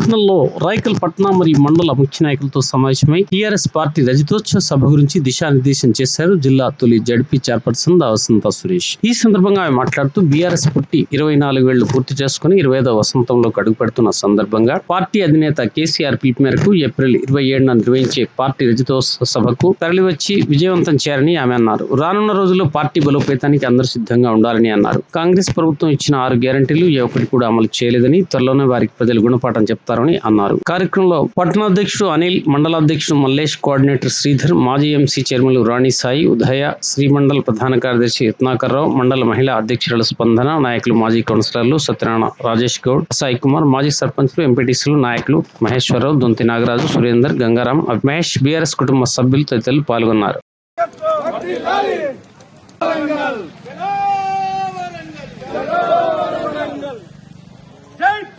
పట్టణంలో రాయకల్ పట్న మరియు మండల ముఖ్య నాయకులతో సమావేశమై టీఆర్ఎస్ పార్టీ రజతోత్సవ సభ గురించి దిశానిర్దేశం చేశారు జిల్లా తొలి జడ్పీ చైర్పర్సన్ వసంత సురేష్. ఈ సందర్భంగా ఆమె మాట్లాడుతూ బీఆర్ఎస్ పుట్టి ఇరవై నాలుగు ఏళ్ళు పూర్తి చేసుకుని ఇరవై ఐదవ వసంతంలో అడుగు పెడుతున్న సందర్భంగా పార్టీ అధినేత కేసీఆర్ పిలుపు మేరకు ఏప్రిల్ ఇరవై ఏడున నిర్వహించే పార్టీ రజతోత్సవ సభకు తరలివచ్చి విజయవంతం చేయాలని ఆమె అన్నారు. రానున్న రోజుల్లో పార్టీ బలోపేతానికి అందరూ సిద్ధంగా ఉండాలని అన్నారు. కాంగ్రెస్ ప్రభుత్వం ఇచ్చిన ఆరు గ్యారంటీలు ఏ ఒక్కటి కూడా అమలు చేయలేదని త్వరలోనే వారికి ప్రజలు గుణపాఠం చేస్తారని అన్నారు. కార్యక్రమంలో పట్టణాధ్యక్షుడు అనిల్ మండలాధ్యక్షుడు మల్లేష్ కోఆర్డినేటర్ శ్రీధర్ మాజీ ఎంసీ చైర్మన్లు రాణి సాయి ఉదయ శ్రీమండల్ ప్రధాన కార్యదర్శి రత్నాకర్ రావు మండల మహిళా అధ్యక్షురాలు స్పందన నాయకులు మాజీ కౌన్సిలర్లు సత్యనారాయణ రాజేష్ గౌడ్ సాయి కుమార్ మాజీ సర్పంచ్లు ఎంపీటీసీలు నాయకులు మహేశ్వరరావు దొంతి నాగరాజు సురేందర్ గంగారాం మహేష్ బీఆర్ఎస్ కుటుంబ సభ్యులు తదితరులు పాల్గొన్నారు.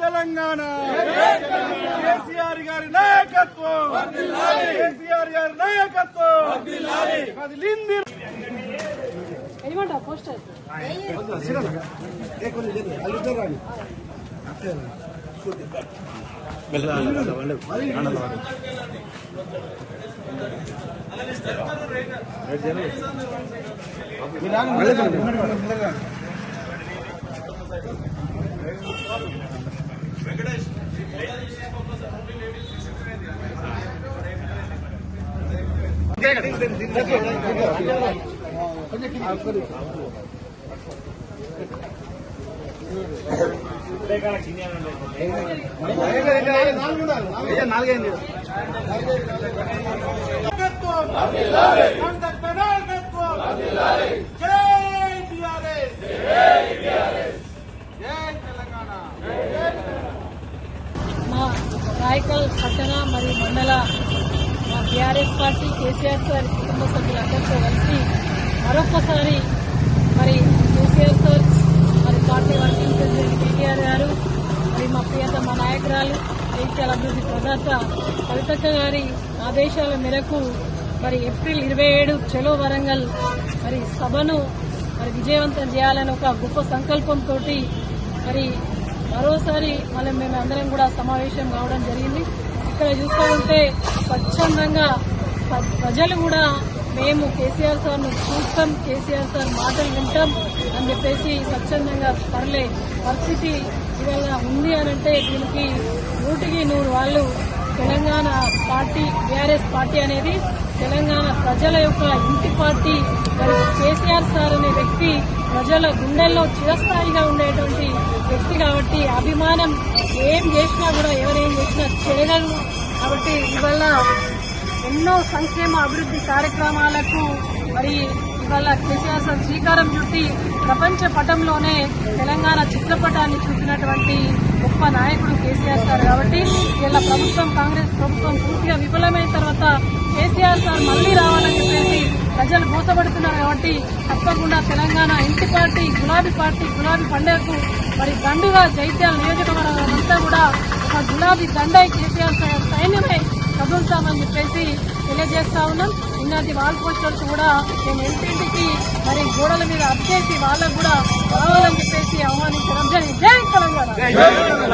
తెలంగాణ! గారి నాయకత్వం. కేసీఆర్ గారి నాయకత్వం. కదిలింది. ఏమంటావు పోస్టర్ నాయకత్వం కాంగ్రెస్ నాయకత్వం జై టీఆర్ఎస్ జై తెలంగాణ మా రాయకల్ పట్టణ మరియు మండల టీఆర్ఎస్ పార్టీ కేసీఆర్ సార్ కుటుంబ సభ్యులందరితో కలిసి మరొకసారి మరి కేసీఆర్ సార్ మరి party working president KTR garu మరి మా ప్రియత మా నాయకురాలు జైత్యాల అభివృద్ధి ప్రదాత కవితక్క గారి ఆదేశాల మేరకు మరి ఏప్రిల్ ఇరవై ఏడు చెలో వరంగల్ మరి సభను మరి విజయవంతం చేయాలని ఒక గొప్ప సంకల్పంతో మరి మరోసారి మళ్ళీ మేము అందరం కూడా సమావేశం కావడం జరిగింది. ఇక్కడ చూస్తూ ఉంటే స్వచ్ఛందంగా ప్రజలు కూడా మేము కేసీఆర్ సార్ను చూస్తాం కేసీఆర్ సార్ మాటలు వింటాం అని చెప్పేసి స్వచ్ఛందంగా తరలే పరిస్థితి ఇవాళ ఉంది అని అంటే దీనికి నూటికి నూరు వాళ్ళు తెలంగాణ పార్టీ బీఆర్ఎస్ పార్టీ అనేది తెలంగాణ ప్రజల యొక్క ఇంటి పార్టీ. మరి కేసీఆర్ సార్ అనే వ్యక్తి ప్రజల గుండెల్లో చిరస్థాయిగా ఉండేటువంటి వ్యక్తి కాబట్టి అభిమానం ఏం చేసినా కూడా ఎవరేం చేసినా చేయగలరు. కాబట్టి ఇవల్ల ఎన్నో సంక్షేమ అభివృద్ధి కార్యక్రమాలకు మరి ఇవాళ కేసీఆర్ సార్ శ్రీకారం చుట్టి ప్రపంచ పటంలోనే తెలంగాణ చిత్రపటాన్ని చూపినటువంటి గొప్ప నాయకుడు కేసీఆర్ సార్ కాబట్టి ఇలా ప్రభుత్వం కాంగ్రెస్ ప్రభుత్వం పూర్తిగా విఫలమైన తర్వాత కేసీఆర్ సార్ మళ్ళీ రావాలని చెప్పేసి ప్రజలు మోసపడుతున్నారు కాబట్టి తప్పకుండా తెలంగాణ ఇంటి పార్టీ గులాబీ పార్టీ గులాబీ పండుగకు మరి దండుగా జైత్యాల నియోజకవర్గం అంతా కూడా ఒక గులాబీ దండై కేసీఆర్ సార్ సైన్యమే కదులుతామని చెప్పేసి తెలియజేస్తా ఉన్నాం. ఇలాంటి వాల్ పోస్టర్స్ కూడా మేము ఇంటింటికి మరి గోడల మీద అప్పచేసి వాళ్ళకు కూడా రావాలని చెప్పేసి ఆహ్వానించడం జరిగింది. జై తెలంగాణ.